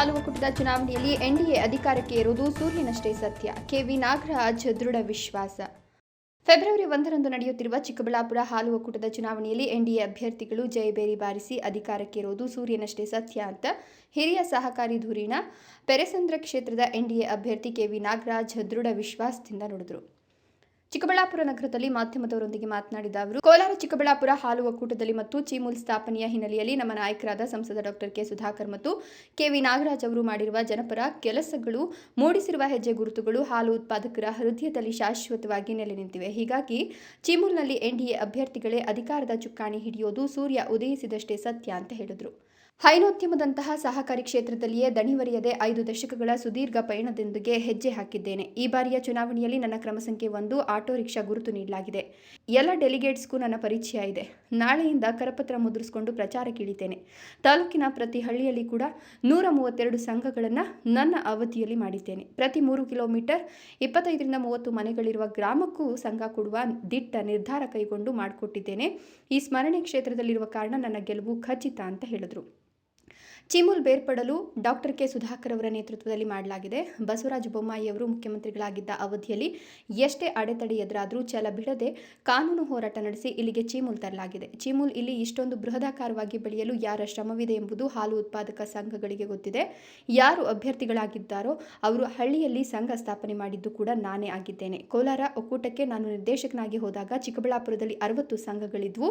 ಹಾಲು ಒಕ್ಕೂಟದ ಚುನಾವಣೆಯಲ್ಲಿ ಎನ್ಡಿಎ ಅಧಿಕಾರಕ್ಕೆ ಇರುವುದು ಸೂರ್ಯನಷ್ಟೇ ಸತ್ಯ. ಕೆವಿ ನಾಗರಾಜ್ ದೃಢ ವಿಶ್ವಾಸ. ಫೆಬ್ರವರಿ ಒಂದರಂದು ನಡೆಯುತ್ತಿರುವ ಚಿಕ್ಕಬಳ್ಳಾಪುರ ಹಾಲು ಒಕ್ಕೂಟದ ಚುನಾವಣೆಯಲ್ಲಿ ಎನ್ಡಿಎ ಅಭ್ಯರ್ಥಿಗಳು ಜಯಬೇರಿ ಬಾರಿಸಿ ಅಧಿಕಾರಕ್ಕೆ ಇರುವುದು ಸೂರ್ಯನಷ್ಟೇ ಸತ್ಯ ಅಂತ ಹಿರಿಯ ಸಹಕಾರಿ ಧುರೀಣ, ಪೆರೆಸಂದ್ರ ಕ್ಷೇತ್ರದ ಎನ್ಡಿಎ ಅಭ್ಯರ್ಥಿ ಕೆವಿ ನಾಗರಾಜ್ ದೃಢ ವಿಶ್ವಾಸದಿಂದ ನುಡಿದರು. ಚಿಕ್ಕಬಳ್ಳಾಪುರ ನಗರದಲ್ಲಿ ಮಾಧ್ಯಮದವರೊಂದಿಗೆ ಮಾತನಾಡಿದ ಅವರು, ಕೋಲಾರ ಚಿಕ್ಕಬಳ್ಳಾಪುರ ಹಾಲು ಒಕ್ಕೂಟದಲ್ಲಿ ಮತ್ತು ಚೀಮೂಲ್ ಸ್ಥಾಪನೆಯ ಹಿನ್ನೆಲೆಯಲ್ಲಿ ನಮ್ಮ ನಾಯಕರಾದ ಸಂಸದ ಡಾಕ್ಟರ್ ಕೆ ಸುಧಾಕರ್ ಮತ್ತು ಕೆವಿ ನಾಗರಾಜ್ ಅವರು ಮಾಡಿರುವ ಜನಪರ ಕೆಲಸಗಳು, ಮೂಡಿಸಿರುವ ಹೆಜ್ಜೆ ಗುರುತುಗಳು, ಹಾಲು ಉತ್ಪಾದಕರ ಹೃದಯದಲ್ಲಿ ಶಾಶ್ವತವಾಗಿ ನೆಲೆ ನಿಂತಿವೆ. ಹೀಗಾಗಿ ಚೀಮೂಲ್ನಲ್ಲಿ ಎನ್ಡಿಎ ಅಭ್ಯರ್ಥಿಗಳೇ ಅಧಿಕಾರದ ಚುಕ್ಕಾಣಿ ಹಿಡಿಯೋದು ಸೂರ್ಯ ಉದಯಿಸಿದಷ್ಟೇ ಸತ್ಯ ಅಂತ ಹೇಳಿದರು. ಹೈನೋದ್ಯಮದಂತಹ ಸಹಕಾರಿ ಕ್ಷೇತ್ರದಲ್ಲಿಯೇ ದಣಿವರಿಯದೆ ಐದು ದಶಕಗಳ ಸುದೀರ್ಘ ಪಯಣದೊಂದಿಗೆ ಹೆಜ್ಜೆ ಹಾಕಿದ್ದೇನೆ. ಈ ಬಾರಿಯ ಚುನಾವಣೆಯಲ್ಲಿ ನನ್ನ ಕ್ರಮ ಸಂಖ್ಯೆ ಒಂದು, ಆಟೋ ರಿಕ್ಷಾ ಗುರುತು ನೀಡಲಾಗಿದೆ. ಎಲ್ಲ ಡೆಲಿಗೇಟ್ಸ್ಗೂ ನನ್ನ ಪರಿಚಯ ಇದೆ. ನಾಳೆಯಿಂದ ಕರಪತ್ರ ಮುದ್ರಿಸಿಕೊಂಡು ಪ್ರಚಾರಕ್ಕಿಳಿತೇನೆ ತಾಲೂಕಿನ ಪ್ರತಿ ಹಳ್ಳಿಯಲ್ಲಿ ಕೂಡ ನೂರ ಮೂವತ್ತೆರಡು ಸಂಘಗಳನ್ನು ನನ್ನ ಅವಧಿಯಲ್ಲಿ ಮಾಡಿದ್ದೇನೆ. ಪ್ರತಿ ಮೂರು ಕಿಲೋಮೀಟರ್ ಇಪ್ಪತ್ತೈದರಿಂದ ಮೂವತ್ತು ಮನೆಗಳಿರುವ ಗ್ರಾಮಕ್ಕೂ ಸಂಘ ಕೊಡುವ ದಿಟ್ಟ ನಿರ್ಧಾರ ಕೈಗೊಂಡು ಮಾಡಿಕೊಟ್ಟಿದ್ದೇನೆ. ಈ ಸ್ಮರಣೆ ಕ್ಷೇತ್ರದಲ್ಲಿರುವ ಕಾರಣ ನನ್ನ ಗೆಲುವು ಖಚಿತ ಅಂತ ಹೇಳಿದರು. ಚಿಮುಲ್ ಬೇರ್ಪಡಲು ಡಾಕ್ಟರ್ ಕೆ ಸುಧಾಕರ್ ಅವರ ನೇತೃತ್ವದಲ್ಲಿ ಮಾಡಲಾಗಿದೆ. ಬಸವರಾಜ ಬೊಮ್ಮಾಯಿ ಅವರು ಮುಖ್ಯಮಂತ್ರಿಗಳಾಗಿದ್ದ ಅವಧಿಯಲ್ಲಿ ಎಷ್ಟೇ ಅಡೆತಡೆ ಎದುರಾದರೂ ಛಲ ಬಿಡದೆ ಕಾನೂನು ಹೋರಾಟ ನಡೆಸಿ ಇಲ್ಲಿಗೆ ಚಿಮುಲ್ ತರಲಾಗಿದೆ. ಚಿಮುಲ್ ಇಲ್ಲಿ ಇಷ್ಟೊಂದು ಬೃಹದಾಕಾರವಾಗಿ ಬೆಳೆಯಲು ಯಾರ ಶ್ರಮವಿದೆ ಎಂಬುದು ಹಾಲು ಉತ್ಪಾದಕ ಸಂಘಗಳಿಗೆ ಗೊತ್ತಿದೆ. ಯಾರು ಅಭ್ಯರ್ಥಿಗಳಾಗಿದ್ದಾರೋ ಅವರು ಹಳ್ಳಿಯಲ್ಲಿ ಸಂಘ ಸ್ಥಾಪನೆ ಮಾಡಿದ್ದು ಕೂಡ ನಾನೇ ಆಗಿದ್ದೇನೆ. ಕೋಲಾರ ಒಕ್ಕೂಟಕ್ಕೆ ನಾನು ನಿರ್ದೇಶಕನಾಗಿ ಹೋದಾಗ ಚಿಕ್ಕಬಳ್ಳಾಪುರದಲ್ಲಿ ಅರವತ್ತು ಸಂಘಗಳಿದ್ವು.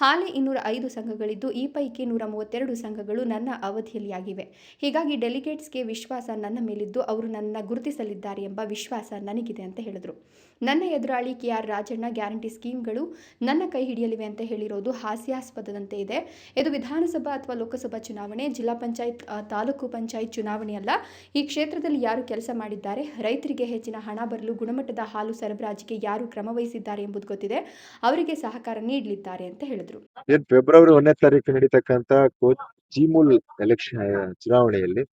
ಹಾಲಿ ಇನ್ನೂರ ಐದು ಸಂಘಗಳಿದ್ದು, ಈ ಪೈಕಿ ನೂರ ಮೂವತ್ತೆರಡು ಸಂಘಗಳು ನನ್ನ ಅವಧಿಯಲ್ಲಿ ಆಗಿವೆ ಹೀಗಾಗಿ ಡೆಲಿಗೇಟ್ಸ್ಗೆ ವಿಶ್ವಾಸ ನನ್ನ ಮೇಲಿದ್ದು ಅವರು ನನ್ನ ಗುರುತಿಸಲಿದ್ದಾರೆ ಎಂಬ ವಿಶ್ವಾಸ ನನಗಿದೆ ಅಂತ ಹೇಳಿದರು. ನನ್ನ ಎದುರಾಳಿ ಕೆ ಆರ್ ರಾಜಣ್ಣ ಗ್ಯಾರಂಟಿ ಸ್ಕೀಮ್ಗಳು ನನ್ನ ಕೈ ಹಿಡಿಯಲಿವೆ ಅಂತ ಹೇಳಿರೋದು ಹಾಸ್ಯಾಸ್ಪದದಂತೆ ಇದೆ. ಇದು ವಿಧಾನಸಭಾ ಅಥವಾ ಲೋಕಸಭಾ ಚುನಾವಣೆ, ಜಿಲ್ಲಾ ಪಂಚಾಯತ್ ತಾಲೂಕು ಪಂಚಾಯತ್ ಚುನಾವಣೆ ಅಲ್ಲ. ಈ ಕ್ಷೇತ್ರದಲ್ಲಿ ಯಾರು ಕೆಲಸ ಮಾಡಿದ್ದಾರೆ, ರೈತರಿಗೆ ಹೆಚ್ಚಿನ ಹಣ ಬರಲು ಗುಣಮಟ್ಟದ ಹಾಲು ಸರಬರಾಜಿಗೆ ಯಾರು ಕ್ರಮ ವಹಿಸಿದ್ದಾರೆ ಎಂಬುದು ಗೊತ್ತಿದೆ. ಅವರಿಗೆ ಸಹಕಾರ ನೀಡಲಿದ್ದಾರೆ ಅಂತ ಹೇಳಿದರು. ಫೆಬ್ರವರಿ ಒಂದನೇ ತಾರೀಕು ನಡೀತಕ್ಕಂತ ಕೋ ಚೀಮೂಲ್ ಎಲೆಕ್ಷನ್ ಚುನಾವಣೆಯಲ್ಲಿ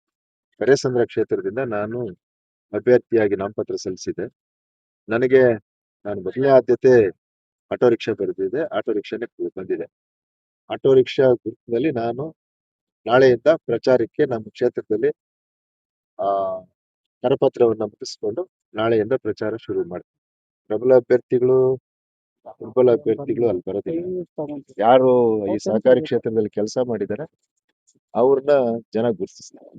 ಕರೆಸಂದ್ರ ಕ್ಷೇತ್ರದಿಂದ ನಾನು ಅಭ್ಯರ್ಥಿಯಾಗಿ ನಾಮಪತ್ರ ಸಲ್ಲಿಸಿದೆ ನನಗೆ ನಾನು ಮೊದಲನೇ ಆದ್ಯತೆ ಆಟೋ ರಿಕ್ಷಾ ಬರೆದಿದೆ. ಆಟೋ ರಿಕ್ಷಾನೇ ಬಂದಿದೆ. ಆಟೋ ರಿಕ್ಷಾ ಗುರುತಿನಲ್ಲಿ ನಾನು ನಾಳೆಯಿಂದ ಪ್ರಚಾರಕ್ಕೆ ನಮ್ಮ ಕ್ಷೇತ್ರದಲ್ಲಿ, ಆ, ಕರಪತ್ರವನ್ನು ಮುಗಿಸ್ಕೊಂಡು ನಾಳೆಯಿಂದ ಪ್ರಚಾರ ಶುರು ಮಾಡ್ತೀನಿ. ಪ್ರಬಲ ಅಭ್ಯರ್ಥಿಗಳು ಪ್ರಬಲ ಅಭ್ಯರ್ಥಿಗಳು ಅಲ್ಲಿ ಬರೋದಿಲ್ಲ. ಯಾರು ಈ ಸಹಕಾರಿ ಕ್ಷೇತ್ರದಲ್ಲಿ ಕೆಲಸ ಮಾಡಿದ್ದಾರೆ ಅವ್ರನ್ನ ಜನ ಗುರುತಿಸ್ತಾರೆ.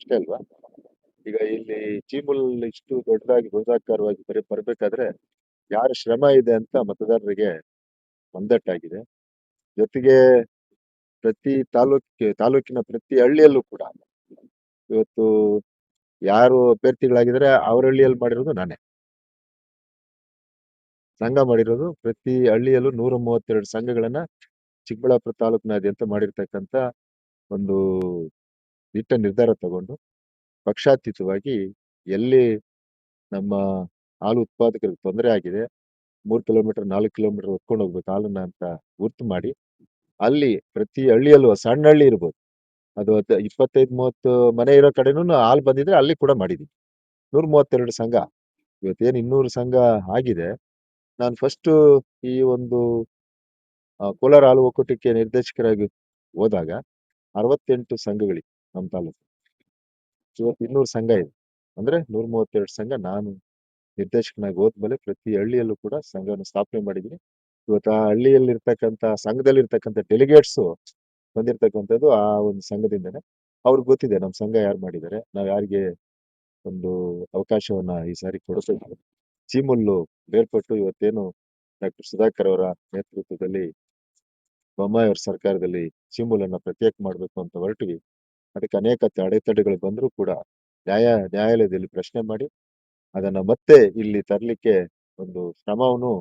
ಅಷ್ಟೇ ಅಲ್ವಾ? ಈಗ ಇಲ್ಲಿ ಚೀಮುಲ್ ಇಷ್ಟು ದೊಡ್ಡದಾಗಿ ಗೋದಾಕಾರವಾಗಿ ಬರೀ, ಬರ್ಬೇಕಾದ್ರೆ ಯಾರ ಶ್ರಮ ಇದೆ ಅಂತ ಮತದಾರರಿಗೆ ಒಂದಟ್ಟಾಗಿದೆ ಜೊತೆಗೆ ಪ್ರತಿ ತಾಲೂಕ್, ತಾಲೂಕಿನ ಪ್ರತಿ ಹಳ್ಳಿಯಲ್ಲೂ ಕೂಡ ಇವತ್ತು ಯಾರು ಅಭ್ಯರ್ಥಿಗಳಾಗಿದ್ರೆ ಅವ್ರ ಹಳ್ಳಿಯಲ್ಲಿ ಮಾಡಿರೋದು ನಾನೇ. ಸಂಘ ಮಾಡಿರೋದು ಪ್ರತಿ ಹಳ್ಳಿಯಲ್ಲೂ ನೂರ ಮೂವತ್ತೆರಡು ಸಂಘಗಳನ್ನ ಚಿಕ್ಕಬಳ್ಳಾಪುರ ತಾಲೂಕಿನಾದ್ಯಂತ ಮಾಡಿರ್ತಕ್ಕಂಥ ಒಂದು ದಿಟ್ಟ ನಿರ್ಧಾರ ತಗೊಂಡು ಪಕ್ಷಾತೀತವಾಗಿ ಎಲ್ಲಿ ನಮ್ಮ ಹಾಲು ಉತ್ಪಾದಕರಿಗೆ ತೊಂದರೆ ಆಗಿದೆ, ಮೂರು ಕಿಲೋಮೀಟರ್, ನಾಲ್ಕು ಕಿಲೋಮೀಟರ್ ಹೊತ್ಕೊಂಡು ಹೋಗ್ಬೇಕು ಹಾಲನ್ನು ಅಂತ ಗುರ್ತು ಮಾಡಿ, ಅಲ್ಲಿ ಪ್ರತಿ ಹಳ್ಳಿಯಲ್ಲೂ ಸಣ್ಣ ಹಳ್ಳಿ ಇರ್ಬೋದು. ಅದು ಇಪ್ಪತ್ತೈದು, ಮೂವತ್ತು ಮನೆ ಇರೋ ಕಡೆನೂ ಹಾಲು ಬಂದಿದ್ರೆ ಅಲ್ಲಿ ಕೂಡ ಮಾಡಿದೀವಿ ನೂರ ಮೂವತ್ತೆರಡು ಸಂಘ, ಇವತ್ತೇನು ಇನ್ನೂರು ಸಂಘ ಆಗಿದೆ. ನಾನು ಫಸ್ಟ್ ಈ ಒಂದು ಕೋಲಾರ ಹಾಲು ಒಕ್ಕೂಟಕ್ಕೆ ನಿರ್ದೇಶಕರಾಗಿ ಹೋದಾಗ ಅರವತ್ತೆಂಟು ಸಂಘಗಳಿವೆ ನಮ್ಮ ತಾಲೂಕು. ಇವತ್ತು ಇನ್ನೂರು ಸಂಘ ಇದೆ. ಅಂದ್ರೆ ನೂರ ಮೂವತ್ತೆರಡು ಸಂಘ ನಾನು ನಿರ್ದೇಶಕನಾಗಿ ಹೋದ್ಮೇಲೆ ಪ್ರತಿ ಹಳ್ಳಿಯಲ್ಲೂ ಕೂಡ ಸಂಘವನ್ನು ಸ್ಥಾಪನೆ ಮಾಡಿದ್ದೀನಿ. ಇವತ್ತು ಆ ಹಳ್ಳಿಯಲ್ಲಿರ್ತಕ್ಕಂಥ, ಸಂಘದಲ್ಲಿರ್ತಕ್ಕಂಥ ಡೆಲಿಗೇಟ್ಸ್ ಬಂದಿರತಕ್ಕಂಥದ್ದು ಆ ಒಂದು ಸಂಘದಿಂದನೇ. ಅವ್ರಿಗೆ ಗೊತ್ತಿದೆ ನಮ್ಮ ಸಂಘ ಯಾರು ಮಾಡಿದ್ದಾರೆ. ನಾವು ಯಾರಿಗೆ ಒಂದು ಅವಕಾಶವನ್ನ ಈ ಸಾರಿ ಕೊಡಿಸೋದು ಚೀಮುಲ್ಲು, ಬೇರ್ಪಟ್ಟು ಇವತ್ತೇನು ಡಾಕ್ಟರ್ ಸುಧಾಕರ್ ಅವರ ನೇತೃತ್ವದಲ್ಲಿ ಬೊಮ್ಮಾಯಿ ಅವರ ಸರ್ಕಾರದಲ್ಲಿ ಸಿಂಬಲನ್ನು ಪ್ರತ್ಯೇಕ ಮಾಡಬೇಕು ಅಂತ ಹೊರಟಿವಿ. ಅದಕ್ಕೆ ಅನೇಕ ಅಡೆತಡೆಗಳು ಬಂದರೂ ಕೂಡ ನ್ಯಾಯ, ನ್ಯಾಯಾಲಯದಲ್ಲಿ ಪ್ರಶ್ನೆ ಮಾಡಿ ಅದನ್ನ ಮತ್ತೆ ಇಲ್ಲಿ ತರಲಿಕ್ಕೆ ಒಂದು ಶ್ರಮವನ್ನು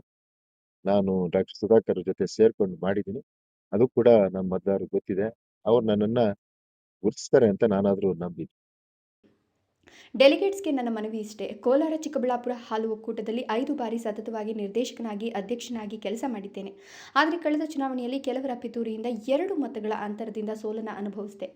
ನಾನು ಡಾಕ್ಟರ್ ಸುಧಾಕರ್ ಜೊತೆ ಸೇರ್ಕೊಂಡು ಮಾಡಿದ್ದೀನಿ. ಅದು ಕೂಡ ನಮ್ಮ ಮತದಾರರು ಗೊತ್ತಿದೆ. ಅವ್ರು ನನ್ನನ್ನ ಗುರುತಿಸ್ತಾರೆ ಅಂತ ನಾನಾದ್ರೂ ನಂಬಿದ್ದೀನಿ ಡೆಲಿಗೇಟ್ಸ್ಗೆ ನನ್ನ ಮನವಿ ಇಷ್ಟೇ. ಕೋಲಾರ, ಚಿಕ್ಕಬಳ್ಳಾಪುರ ಹಾಲು ಒಕ್ಕೂಟದಲ್ಲಿ ಐದು ಬಾರಿ ಸತತವಾಗಿ ನಿರ್ದೇಶಕನಾಗಿ, ಅಧ್ಯಕ್ಷನಾಗಿ ಕೆಲಸ ಮಾಡಿದ್ದೇನೆ. ಆದರೆ ಕಳೆದ ಚುನಾವಣೆಯಲ್ಲಿ ಕೆಲವರ ಪಿತೂರಿಯಿಂದ ಎರಡು ಮತಗಳ ಅಂತರದಿಂದ ಸೋಲನ್ನು ಅನುಭವಿಸಿದೆ.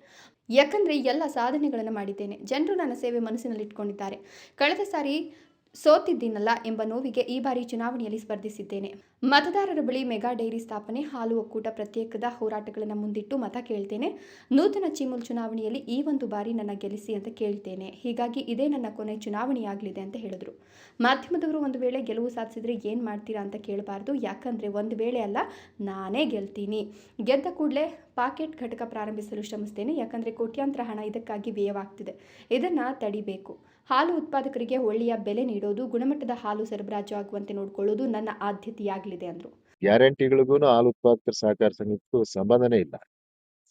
ಯಾಕಂದರೆ ಎಲ್ಲ ಸಾಧನೆಗಳನ್ನು ಮಾಡಿದ್ದೇನೆ. ಜನರು ನನ್ನ ಸೇವೆ ಮನಸ್ಸಿನಲ್ಲಿಟ್ಕೊಂಡಿದ್ದಾರೆ. ಕಳೆದ ಸಾರಿ ಸೋತಿದ್ದೀನಲ್ಲ ಎಂಬ ನೋವಿಗೆ ಈ ಬಾರಿ ಚುನಾವಣೆಯಲ್ಲಿ ಸ್ಪರ್ಧಿಸಿದ್ದೇನೆ. ಮತದಾರರ ಬಳಿ ಮೆಗಾ ಡೈರಿ ಸ್ಥಾಪನೆ, ಹಾಲು ಒಕ್ಕೂಟ ಪ್ರತ್ಯೇಕದ ಹೋರಾಟಗಳನ್ನು ಮುಂದಿಟ್ಟು ಮತ ಕೇಳ್ತೇನೆ. ನೂತನ ಚಿಮುಲ್ ಚುನಾವಣೆಯಲ್ಲಿ ಈ ಒಂದು ಬಾರಿ ನನ್ನ ಗೆಲ್ಲಿಸಿ ಅಂತ ಕೇಳ್ತೇನೆ. ಹೀಗಾಗಿ ಇದೇ ನನ್ನ ಕೊನೆ ಚುನಾವಣೆಯಾಗಲಿದೆ ಅಂತ ಹೇಳಿದ್ರು. ಮಾಧ್ಯಮದವರು ಒಂದು ವೇಳೆ ಗೆಲುವು ಸಾಧಿಸಿದ್ರೆ ಏನು ಮಾಡ್ತೀರಾ ಅಂತ ಕೇಳಬಾರ್ದು. ಯಾಕಂದರೆ ಒಂದು ವೇಳೆ ಅಲ್ಲ, ನಾನೇ ಗೆಲ್ತೀನಿ. ಗೆದ್ದ ಕೂಡಲೇ ಪಾಕೆಟ್ ಘಟಕ ಪ್ರಾರಂಭಿಸಲು ಶ್ರಮಿಸ್ತೇನೆ. ಯಾಕಂದರೆ ಕೋಟ್ಯಾಂತರ ಹಣ ಇದಕ್ಕಾಗಿ ವ್ಯಯವಾಗ್ತಿದೆ. ಇದನ್ನು ತಡಿಬೇಕು. ಹಾಲು ಉತ್ಪಾದಕರಿಗೆ ಒಳ್ಳೆಯ ಬೆಲೆ ನೀಡೋದು, ಗುಣಮಟ್ಟದ ಹಾಲು ಸರಬರಾಜು ಆಗುವಂತೆ ನೋಡಿಕೊಳ್ಳೋದು ನನ್ನ ಆದ್ಯತೆಯಾಗಲಿದೆ, ಅಂದರು. ಗ್ಯಾರಂಟಿಗಳಿಗೂ ಹಾಲು ಉತ್ಪಾದಕರ ಸಹಕಾರ ಸಂಘಕ್ಕೂ ಸಂಬಂಧನೇ ಇಲ್ಲ.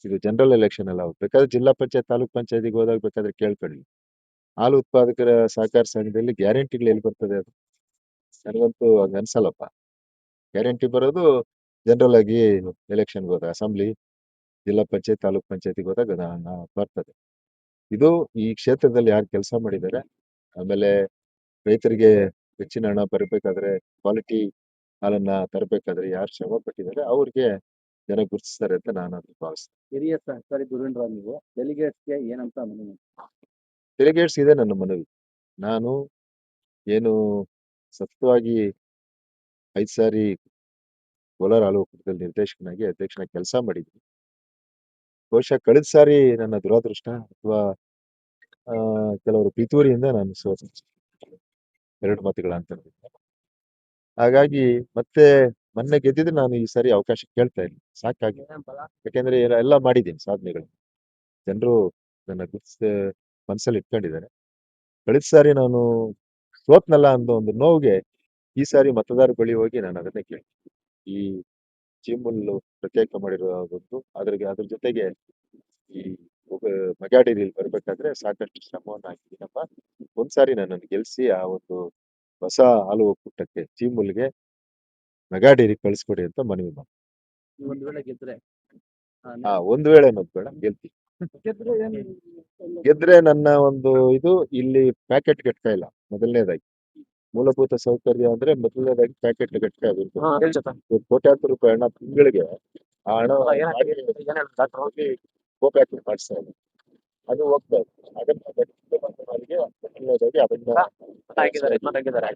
ಇದು ಜನರಲ್ ಎಲೆಕ್ಷನ್ ಎಲ್ಲ ಹೋಗ್ಬೇಕಾದ್ರೆ ಜಿಲ್ಲಾ ಪಂಚಾಯತ್, ತಾಲೂಕ್ ಪಂಚಾಯತಿಗೆ ಹೋದಾಗ ಬೇಕಾದ್ರೆ ಕೇಳ್ಕೊಳ್ಳಿ. ಹಾಲು ಉತ್ಪಾದಕರ ಸಹಕಾರ ಸಂಘದಲ್ಲಿ ಗ್ಯಾರಂಟಿಗಳು ಎಲ್ಲಿ ಬರ್ತದೆ ಅದು? ನನಗಂತೂ ಹಂಗ ಅನ್ಸಲ್ಲಪ್ಪ. ಗ್ಯಾರಂಟಿ ಬರೋದು ಜನರಲ್ ಆಗಿ ಎಲೆಕ್ಷನ್ಗೆ ಹೋದಾಗ, ಅಸೆಂಬ್ಲಿ, ಜಿಲ್ಲಾ ಪಂಚಾಯತ್, ತಾಲೂಕ್ ಪಂಚಾಯತಿಗೆ ಹೋದಾಗ ಬರ್ತದೆ. ಇದು ಈ ಕ್ಷೇತ್ರದಲ್ಲಿ ಯಾರು ಕೆಲಸ ಮಾಡಿದ್ದಾರೆ ಆಮೇಲೆ ರೈತರಿಗೆ ಹೆಚ್ಚಿನ ಹಣ ಬರಬೇಕಾದ್ರೆ ಕ್ವಾಲಿಟಿ ಹಾಲನ್ನ ತರಬೇಕಾದ್ರೆ ಯಾರು ಶ್ರಮ ಪಟ್ಟಿದ್ದಾರೆ ಅವ್ರಿಗೆ ಜನ ಗುರುತಿಸ್ತಾರೆ ಅಂತ ನಾನು ಅದನ್ನು ಭಾವಿಸ್ತೇನೆ. ಹಿರಿಯ ಸಹಕಾರಿ ಧುರೀಣರ ನೀವು ಡೆಲಿಗೇಟ್ಸ್ಗೆ ಏನಂತ ಮನವಿ ಡೆಲಿಗೇಟ್ಸ್ ಇದೆ ನನ್ನ ಮನವಿ. ನಾನು ಏನು ಸತತವಾಗಿ ಐದು ಸಾರಿ ಕೋಲಾರ ಹಾಲು ಒಕ್ಕೂಟದಲ್ಲಿ ನಿರ್ದೇಶಕನಾಗಿ ಅಧ್ಯಕ್ಷನ ಕೆಲಸ ಮಾಡಿದ್ದೀನಿ. ಬಹುಶಃ ಕಳೆದ ಸಾರಿ ನನ್ನ ದುರಾದೃಷ್ಟ ಅಥವಾ ಕೆಲವರು ಪಿತೂರಿಯಿಂದ ನಾನು ಸೋತ ಎರಡು ಮತಗಳ ಅಂತರದಿಂದ ಹಾಗಾಗಿ ಮತ್ತೆ ಮೊನ್ನೆ ಗೆದ್ದಿದ್ರೆ ನಾನು ಈ ಸಾರಿ ಅವಕಾಶ ಕೇಳ್ತಾ ಇಲ್ಲ. ಸಾಕಾಗಿ ಯಾಕೆಂದ್ರೆ ಎಲ್ಲ- ಮಾಡಿದ್ದೀನಿ ಸಾಧನೆಗಳು. ಜನರು ನನ್ನ ಗುರ್ತಿಸ ಮನಸ್ಸಲ್ಲಿ ಇಟ್ಕೊಂಡಿದ್ದಾರೆ. ಕಳೆದ ಸಾರಿ ನಾನು ಸೋತ್ನಲ್ಲ ಅನ್ನೋ ಒಂದು ನೋವಿಗೆ ಈ ಸಾರಿ ಮತದಾರ ಬಳಿ ಹೋಗಿ ನಾನು ಅದನ್ನೇ ಕೇಳ್ತೀನಿ ಈ ಚೀಮುಲ್ಲು ಪ್ರತ್ಯೇಕ ಮಾಡಿರುವಂತದ್ದು ಅದ್ರಿಗೆ ಅದ್ರ ಜೊತೆಗೆ ಈ ಮೆಗಾಡಿರಿಯಲ್ಲಿ ಬರಬೇಕಾದ್ರೆ ಸಾಕಷ್ಟು ಶ್ರಮವನ್ನ ಹಾಕಿದ್ದೀನಪ್ಪ ಒಂದ್ಸಾರಿ ನನ್ನನ್ನು ಗೆಲ್ಸಿ ಆ ಒಂದು ಹೊಸ ಹಾಲು ಒಕ್ಕೂಟಕ್ಕೆ ಚೀಮುಲ್ಗೆ ಮೆಗಾಡೇರಿ ಕಳಿಸ್ಕೊಡಿ ಅಂತ ಮನವಿ ಮಾಡಿ ಒಂದ್ ಒಂದು ವೇಳೆ ಗೆದ್ರೆ ಆ ಒಂದ್ ವೇಳೆ ಅನ್ನೋದು ಬೇಡ ಗೆಲ್ತಿ ಗೆದ್ರೆ ನನ್ನ ಒಂದು ಇದು ಇಲ್ಲಿ ಪ್ಯಾಕೆಟ್ ಕಟ್ತಾ ಇಲ್ಲ ಮೊದಲನೇದಾಗಿ. ಮೂಲಭೂತ ಸೌಕರ್ಯ ಅಂದ್ರೆ ಮೊದಲನೇದಾಗಿ ಪ್ಯಾಕೆಟ್ ಗಟ್ಟಿ ಆಗಿರ್ತದೆ ಹಾ, ಹೇಳಿ. ಇವತ್ತು ಕೋಟ್ಯಾಂತರ ರೂಪಾಯಿ ಹಣ ತಿಂಗಳಿಗೆ ಆ ಹಣ ಅಲ್ಲ, ಏನಾಗ್ತದೆ? ಏನ್ ಹೇಳ್ತಾರೆ ಡಾಕ್ಟ್ರು? ಮಾಡಿಸ್ತಾ ಇದೆ ಅದು ಹೋಗ್ತಾ ಇದೆ ಅದನ್ನ ಗಟ್ಟಿಗೆ ಬಂದವರಿಗೆ ಮೊದಲನೇದಾಗಿ ಅದನ್ನ ಹಾಕಿದ್ದಾರೆ, ಇದನ್ನ ಹಾಕಿದ್ದಾರೆ.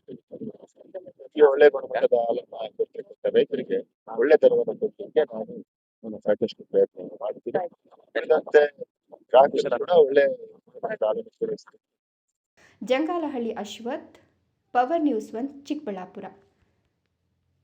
ಈ ಒಳ್ಳೆ ಗುಣಮಟ್ಟದ ಹಾಲನ್ನ ರೈತರಿಗೆ ಒಳ್ಳೆ ದರವನ್ನು ಕೊಡ್ಲಿಕ್ಕೆ ನಾನು ನಾನು ಸಾಕಷ್ಟು ಪ್ರಯತ್ನ ಮಾಡ್ತೀನಿ ಉಳಿದಂತೆ ಗ್ರಾಹಕರು ಕೂಡ ಒಳ್ಳೆ ಗುಣಮಟ್ಟದ ಹಾಲನ್ನು ಪೂರೈಸ್ತಾರೆ Jangalahalli Ashwath power news one Chikkaballapur.